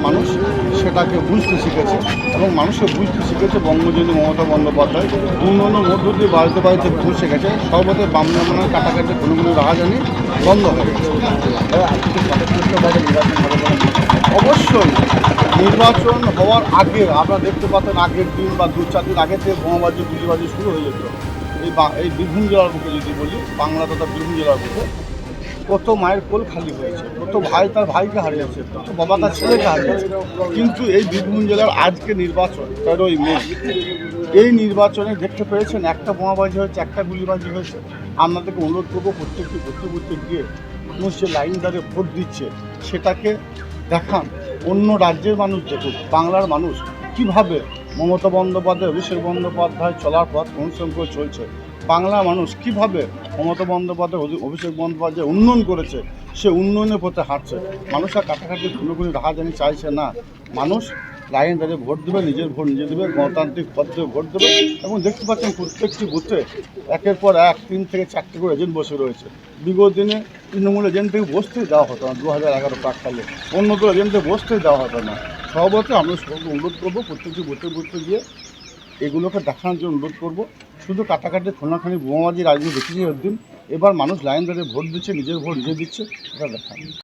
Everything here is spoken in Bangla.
মানুষ সেটাকে বুঝতে শিখেছে এবং মানুষকে বুঝতে শিখেছে বঙ্গবন্ধু মমতা বন্দ্যোপাধ্যায়। উন্নয়নের মধ্য দিয়ে বাড়িতে বাড়িতে বুঝে গেছে সর্বদা বাম জামানা কাটাকাটি কোনো কোনো রাহাজানি বন্ধ হয়ে গেছে। অবশ্যই নির্বাচন হওয়ার আগে, আপনারা দেখতে পাতেন আগের দিন বা দু চার দিন আগে থেকে বোমাবাজি, গুলিবাজি শুরু হয়ে যেত। এই বা- এই বীরভূম জেলার বুকে যদি বলি, বাংলা তথা বীরভূম জেলার বুকে। কত মায়ের কোল খালি হয়েছে, কত ভাই তার ভাইকে হারিয়েছে, কত বাবা তার ছেলেকে হারিয়েছে। কিন্তু এই বীরভূম জেলার আজকে নির্বাচন তেরোই মে, এই নির্বাচনে দেখতে পেয়েছেন একটা বোমাবাজি হয়েছে, একটা গুলিবাজি হয়েছে। আপনাদেরকে অনুরোধ করব প্রত্যেকটি ভর্তি করতে গিয়ে মানুষ যে লাইন দাঁড়িয়ে ভোট দিচ্ছে, সেটাকে দেখান। অন্য রাজ্যের মানুষ দেখুক বাংলার মানুষ কীভাবে মমতা বন্দ্যোপাধ্যায়, অভিষেক বন্দ্যোপাধ্যায় চলার পথ অনুসরণ করে চলছে। বাংলা মানুষ কীভাবে মমতা বন্দ্যোপাধ্যায় অভিষেক বন্দ্যোপাধ্যায় উন্নয়ন করেছে, সে উন্নয়নের পথে হাঁটছে। মানুষ আর কাটাকাটি খুনোখুনি রাহাজানি চাইছে না। মানুষ লাইন দাঁড়িয়ে ভোট দেবে, নিজের ভোট নিজে দেবে, গণতান্ত্রিক পদ্ধতি ভোট দেবে এবং দেখতে পাচ্ছেন প্রত্যেকটি বুথে একের পর এক তিন থেকে চারটে করে এজেন্ট বসে রয়েছে। বিগত দিনে তৃণমূল এজেন্ট থেকে বসতেই দেওয়া হতো না দু হাজার এগারো প্রাককালে। অন্য তো এজেন্টে বসতেই দেওয়া হতো না। সর্বত্র আমরা অনুরোধ করব প্রত্যেকটি বুথে বুথে গিয়ে এগুলোকে দেখানোর জন্য অনুরোধ করব। শুধু কাটাকাটি খোনাখানি বোমাবাজি রাজনীতি দেখেছি দিন এবার মানুষ লাইন ধরে ভোট দিচ্ছে, নিজের ভোট নিজে দিচ্ছে এটা দেখান